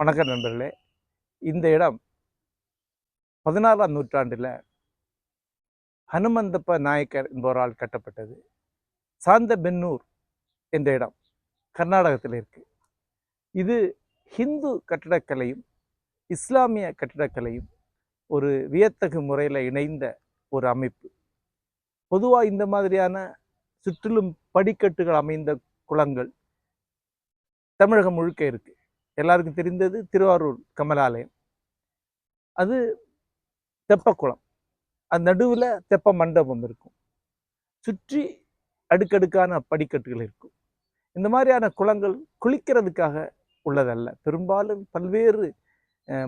வணக்கம் நண்பர்களே. இந்த இடம் பதினாறாம் நூற்றாண்டில் ஹனுமந்தப்ப நாயக்கர் என்பவரால் கட்டப்பட்டது. சாந்த பென்னூர் என்ற இடம் கர்நாடகத்தில் இருக்கு. இது ஹிந்து கட்டிடக்கலையும் இஸ்லாமிய கட்டிடக்கலையும் ஒரு வியத்தகு முறையில் இணைந்த ஒரு அமைப்பு. பொதுவாக இந்த மாதிரியான சுற்றிலும் படிக்கட்டுகள் அமைந்த குளங்கள் தமிழகம் முழுக்க இருக்கு. எல்லாருக்கும் தெரிந்தது திருவாரூர் கமலாலயம். அது தெப்பக்குளம். அது நடுவில் தெப்ப மண்டபம் இருக்கும். சுற்றி அடுக்கடுக்கான படிக்கட்டுகள் இருக்கும். இந்த மாதிரியான குளங்கள் குளிக்கிறதுக்காக உள்ளதல்ல. பெரும்பாலும் பல்வேறு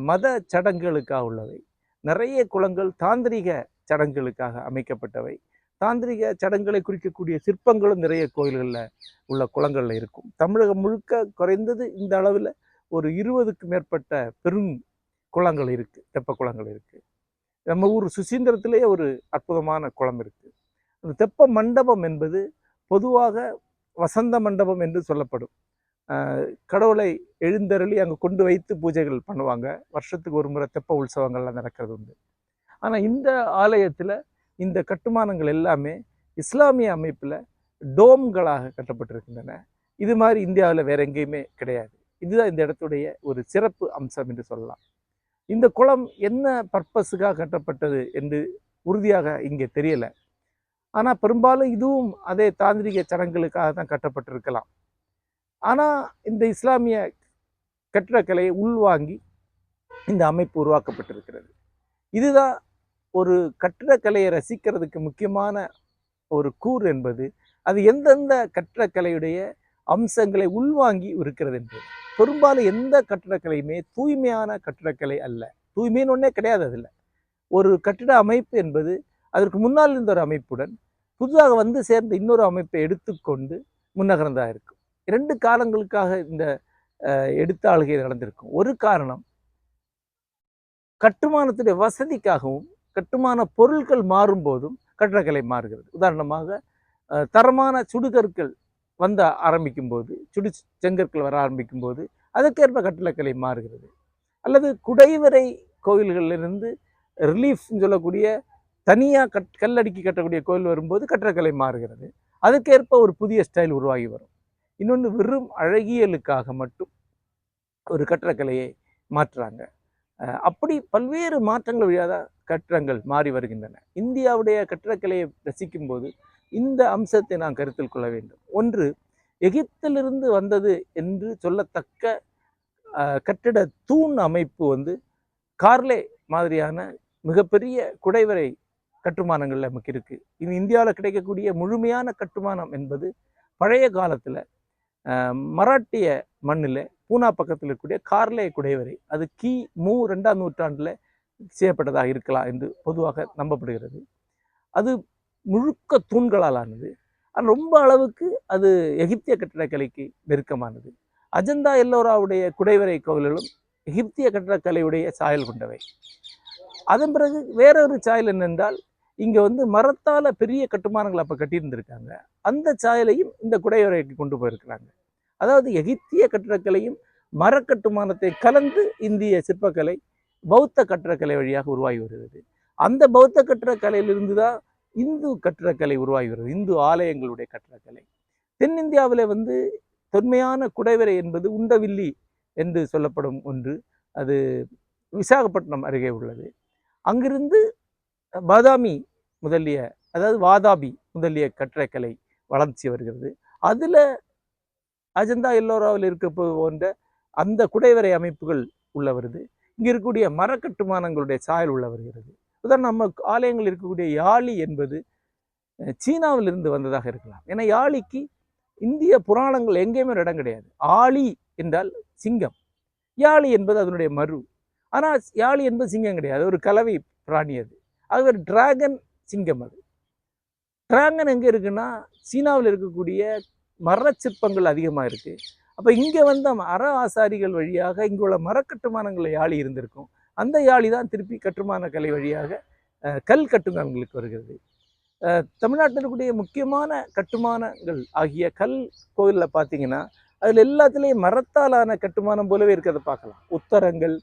மத சடங்குகளுக்காக உள்ளவை. நிறைய குளங்கள் தாந்திரிக சடங்குகளுக்காக அமைக்கப்பட்டவை. தாந்திரிக சடங்குகளை குறிக்கக்கூடிய சிற்பங்களும் நிறைய கோயில்களில் உள்ள குளங்களில் இருக்கும். தமிழகம் முழுக்க குறைந்தது இந்த அளவில் ஒரு இருபதுக்கு மேற்பட்ட பெரும் குளங்கள் இருக்குது தெப்ப குளங்கள் இருக்குது நம்ம ஊர் சுசீந்திரத்திலேயே ஒரு அற்புதமான குளம் இருக்குது அந்த தெப்ப மண்டபம் என்பது பொதுவாக வசந்த மண்டபம் என்று சொல்லப்படும். கடவுளை எழுந்தருளி அங்கே கொண்டு வைத்து பூஜைகள் பண்ணுவாங்க. வருஷத்துக்கு ஒரு முறை தெப்ப உற்சவங்கள்லாம் நடக்கிறது உண்டு. ஆனால் இந்த ஆலயத்தில் இந்த கட்டுமானங்கள் எல்லாமே இஸ்லாமிய அமைப்பில் டோம்களாக கட்டப்பட்டிருக்கின்றன. இது மாதிரி இந்தியாவில் வேற எங்கேயுமே கிடையாது. இதுதான் இந்த இடத்துடைய ஒரு சிறப்பு அம்சம் என்று சொல்லலாம். இந்த குளம் என்ன பர்பஸுக்காக கட்டப்பட்டது என்று உறுதியாக இங்கே தெரியலை. ஆனால் பெரும்பாலும் இதுவும் அதே தாந்திரிக சடங்குகளுக்காக தான் கட்டப்பட்டிருக்கலாம். ஆனால் இந்த இஸ்லாமிய கட்டிடக்கலையை உள்வாங்கி இந்த அமைப்பு உருவாக்கப்பட்டிருக்கிறது. இதுதான் ஒரு கட்டிடக்கலையை ரசிக்கிறதுக்கு முக்கியமான ஒரு கூறு என்பது. அது எந்தெந்த கட்டிடக்கலையுடைய அம்சங்களை உள்வாங்கி இருக்கிறது என்று. பெரும்பாலும் எந்த கட்டிடக்கலையுமே தூய்மையான கட்டிடக்கலை அல்ல. தூய்மைன்னு ஒன்றே கிடையாது அதில். ஒரு கட்டிட அமைப்பு என்பது அதற்கு முன்னால் இருந்த ஒரு அமைப்புடன் புதுதாக வந்து சேர்ந்த இன்னொரு அமைப்பை எடுத்துக்கொண்டு முன்னகர்ந்ததாக இருக்கும். இரண்டு காரணங்களுக்காக இந்த எடுத்த ஆளுகை நடந்திருக்கும். ஒரு காரணம் கட்டுமானத்துடைய வசதிக்காகவும் கட்டுமான பொருட்கள் மாறும்போதும் கட்டிடக்கலை மாறுகிறது. உதாரணமாக தரமான சுடுகற்கள் வந்த ஆரம்பிக்கும்போது சுடு செங்கற்கள் வர ஆரம்பிக்கும்போது அதற்கேற்ப கட்டிடக்கலை மாறுகிறது. அல்லது குடைவரை கோயில்களிலிருந்து ரிலீஃப்னு சொல்லக்கூடிய தனியாக கட் கல்லடுக்கி கட்டக்கூடிய கோயில் வரும்போது கட்டிடக்கலை மாறுகிறது. அதற்கேற்ப ஒரு புதிய ஸ்டைல் உருவாகி வரும். இன்னொன்று வெறும் அழகியலுக்காக மட்டும் ஒரு கட்டிடக்கலையை மாற்றுறாங்க. அப்படி பல்வேறு மாற்றங்கள் வழியாக கட்டிடங்கள் மாறி வருகின்றன. இந்தியாவுடைய கட்டிடக்கலையை ரசிக்கும்போது இந்த அம்சத்தை நாம் கருத்தில் கொள்ள வேண்டும். ஒன்று எகிப்திலிருந்து வந்தது என்று சொல்லத்தக்க கட்டிட தூண் அமைப்பு வந்து கார்லே மாதிரியான மிகப்பெரிய குடைவரை கட்டுமானங்கள் நமக்கு இருக்குது இது இந்தியாவில் கிடைக்கக்கூடிய முழுமையான கட்டுமானம் என்பது பழைய காலத்தில் மராட்டிய மண்ணில் பூனா பக்கத்தில் இருக்கக்கூடிய கார்லே குடைவரை அது கி. மு. ரெண்டாம் நூற்றாண்டில் செய்யப்பட்டதாக இருக்கலாம் என்று பொதுவாக நம்பப்படுகிறது. அது முழுக்க தூண்களால் ஆனது ஆனால் ரொம்ப அளவுக்கு அது எகிப்திய கட்டிடக்கலைக்கு நெருக்கமானது. அஜந்தா எல்லோராவுடைய குடைவரை கோவில்களும் எகிப்திய கட்டிடக்கலையுடைய சாயல் கொண்டவை. அதன் பிறகு வேறொரு சாயல் என்னென்றால் இங்கே வந்து மரத்தால் பெரிய கட்டுமானங்கள் அப்போ கட்டியிருந்திருக்காங்க. அந்த சாயலையும் இந்த குடைவரைக்கு கொண்டு போயிருக்கிறாங்க. அதாவது எகிப்திய கட்டிடக்கலையும் மரக்கட்டுமானத்தை கலந்து இந்திய சிற்பக்கலை பௌத்த கட்டிடக்கலை வழியாக உருவாகி வருகிறது. அந்த பௌத்த கட்டிடக்கலையிலிருந்து தான் இந்து கட்டிடக்கலை உருவாகி வருகிறது இந்து ஆலயங்களுடைய கட்டிடக்கலை. தென்னிந்தியாவில் வந்து தொன்மையான குடைவரை என்பது உண்டவில்லி என்று சொல்லப்படும் ஒன்று. அது விசாகப்பட்டினம் அருகே உள்ளது. அங்கிருந்து பாதாமி முதலிய அதாவது வாதாபி முதலிய கட்டிடக்கலை வளர்ச்சி வருகிறது. அதில் அஜந்தா எல்லோராவில் இருக்க போன்ற அந்த குடைவரை அமைப்புகள் உள்ள வருது. இங்கே இருக்கக்கூடிய மரக்கட்டுமானங்களுடைய சாயல் உள்ள வருகிறது. உதாரணம் நம்ம ஆலயங்கள் இருக்கக்கூடிய யாழி என்பது சீனாவிலிருந்து வந்ததாக இருக்கலாம். ஏன்னா யாழிக்கு இந்திய புராணங்கள் எங்கேயுமே ஒரு இடம் கிடையாது. ஆளி என்றால் சிங்கம். யாழி என்பது அதனுடைய மறு. ஆனால் யாழி என்பது சிங்கம் கிடையாது. ஒரு கலவை பிராணி அது. அது ஒரு டிராகன் சிங்கம் அது. டிராகன் எங்கே இருக்குன்னா சீனாவில் இருக்கக்கூடிய மரச்சிற்பங்கள் அதிகமாக இருக்குது அப்போ இங்கே வந்த அற ஆசாரிகள் வழியாக இங்கே உள்ள மரக்கட்டுமானங்களில் யாழி இருந்திருக்கும். அந்த யாழி தான் திருப்பி கட்டுமான கலை வழியாக கல் கட்டுமானங்களுக்கு வருகிறது. அஹ், தமிழ்நாட்டில் இருக்கக்கூடிய முக்கியமான கட்டுமானங்கள் ஆகிய கல் கோயிலில் பார்த்தீங்கன்னா அதில் எல்லாத்துலேயும் மரத்தாலான கட்டுமானம் போலவே இருக்கிறத பார்க்கலாம். உத்தரங்கள்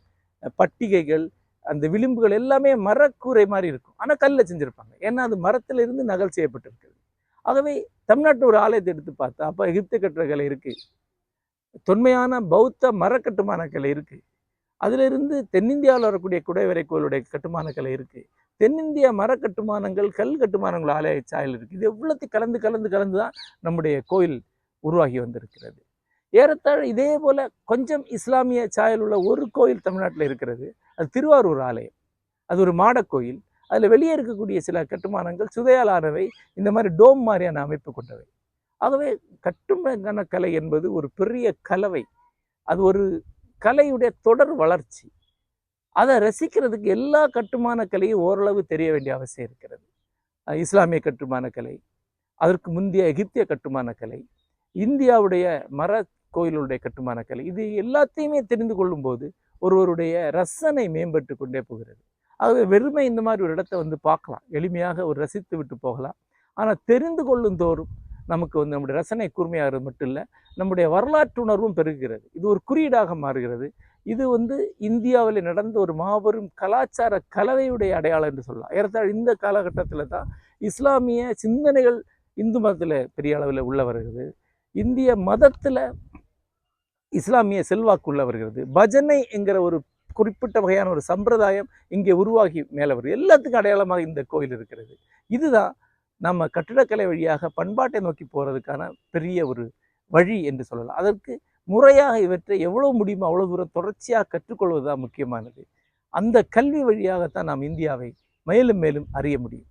பட்டிகைகள் அந்த விளிம்புகள் எல்லாமே மரக்கூரை மாதிரி இருக்கும். ஆனால் கல்லில் செஞ்சுருப்பாங்க. ஏன்னா அது மரத்திலிருந்து நகல் செய்யப்பட்டிருக்கிறது. ஆகவே தமிழ்நாட்டில் ஒரு ஆலயத்தை எடுத்து பார்த்தா அப்போ எகிப்து கட்டுறகலை இருக்குது தொன்மையான பௌத்த மரக்கட்டுமான கலை இருக்குது அதிலிருந்து தென்னிந்தியாவில் வரக்கூடிய குடைவரை கோயிலுடைய கட்டுமான கலை இருக்குது தென்னிந்திய மரக்கட்டுமானங்கள் கல் கட்டுமானங்கள் ஆலய சாயல் இருக்குது இது எவ்வளோத்தையும் கலந்து கலந்து கலந்து தான் நம்முடைய கோயில் உருவாகி வந்திருக்கிறது. ஏறத்தாழ இதே போல் கொஞ்சம் இஸ்லாமிய சாயல் உள்ள ஒரு கோயில் தமிழ்நாட்டில் இருக்கிறது. அது திருவாரூர் ஆலயம். அது ஒரு மாடக் கோயில். அதில் வெளியே இருக்கக்கூடிய சில கட்டுமானங்கள் சுதையாலானவை. இந்த மாதிரி டோம் மாதிரியான அமைப்பு கொண்டவை. ஆகவே கட்டுமான கலை என்பது ஒரு பெரிய கலவை. அது ஒரு கலையுடைய தொடர் வளர்ச்சி. அதை ரசிக்கிறதுக்கு எல்லா கட்டுமான கலையும் ஓரளவு தெரிய வேண்டிய அவசியம் இருக்கிறது. இஸ்லாமிய கட்டுமான கலை அதற்கு முந்தைய எகிப்திய கட்டுமான கலை இந்தியாவுடைய மர கோயிலுடைய கட்டுமான கலை இது எல்லாத்தையுமே தெரிந்து கொள்ளும்போது ஒருவருடைய ரசனை மேம்பட்டு கொண்டே போகிறது. ஆகவே வெறுமை இந்த மாதிரி ஒரு இடத்த வந்து பார்க்கலாம். எளிமையாக ஒரு ரசித்து விட்டு போகலாம். ஆனால் தெரிந்து கொள்ளும் தோறும் நமக்கு வந்து நம்முடைய ரசனை கூர்மையாகிறது மட்டும் இல்லை நம்முடைய வரலாற்று உணர்வும் பெருகிறது இது ஒரு குறியீடாக மாறுகிறது. இது வந்து இந்தியாவில் நடந்த ஒரு மாபெரும் கலாச்சார கலவையுடைய அடையாளம் என்று சொல்லலாம். ஏறத்தாழ் இந்த காலகட்டத்தில் தான் இஸ்லாமிய சிந்தனைகள் இந்து மதத்தில் பெரிய அளவில் உள்ள வருகிறது. இந்திய மதத்தில் இஸ்லாமிய செல்வாக்கு உள்ள வருகிறது. பஜனை என்கிற ஒரு குறிப்பிட்ட வகையான ஒரு சம்பிரதாயம் இங்கே உருவாகி மேலே வருது எல்லாத்துக்கும் அடையாளமாக இந்த கோயில் இருக்கிறது. இதுதான் நம்ம கட்டிடக்கலை வழியாக பண்பாட்டை நோக்கி போகிறதுக்கான பெரிய ஒரு வழி என்று சொல்லலாம். அதற்கு முறையாக இவற்றை எவ்வளோ முடியுமோ அவ்வளோ தூரம் தொடர்ச்சியாக கற்றுக்கொள்வது தான் முக்கியமானது. அந்த கல்வி வழியாகத்தான் நாம் இந்தியாவை மேலும் மேலும் அறிய முடியும்.